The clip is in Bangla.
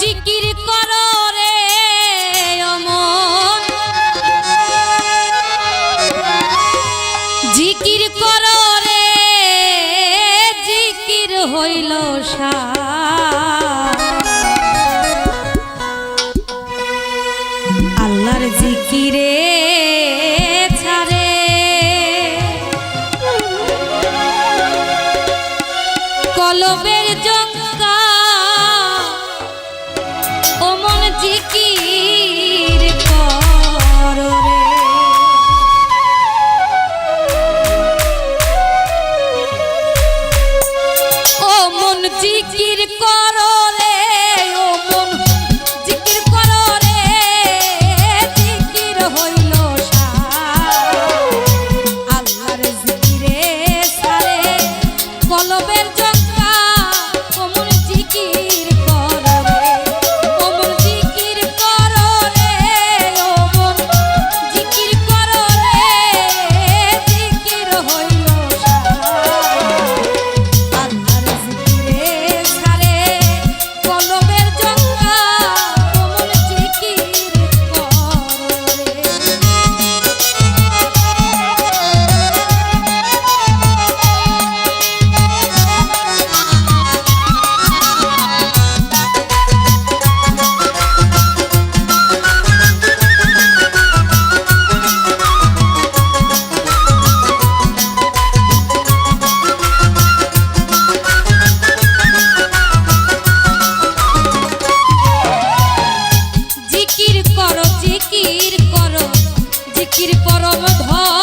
জিকির করো জিকির করলে ও মন জিকির করলে জিকির হইল আল্লাহর জিকিরে সারে কলবের Oh.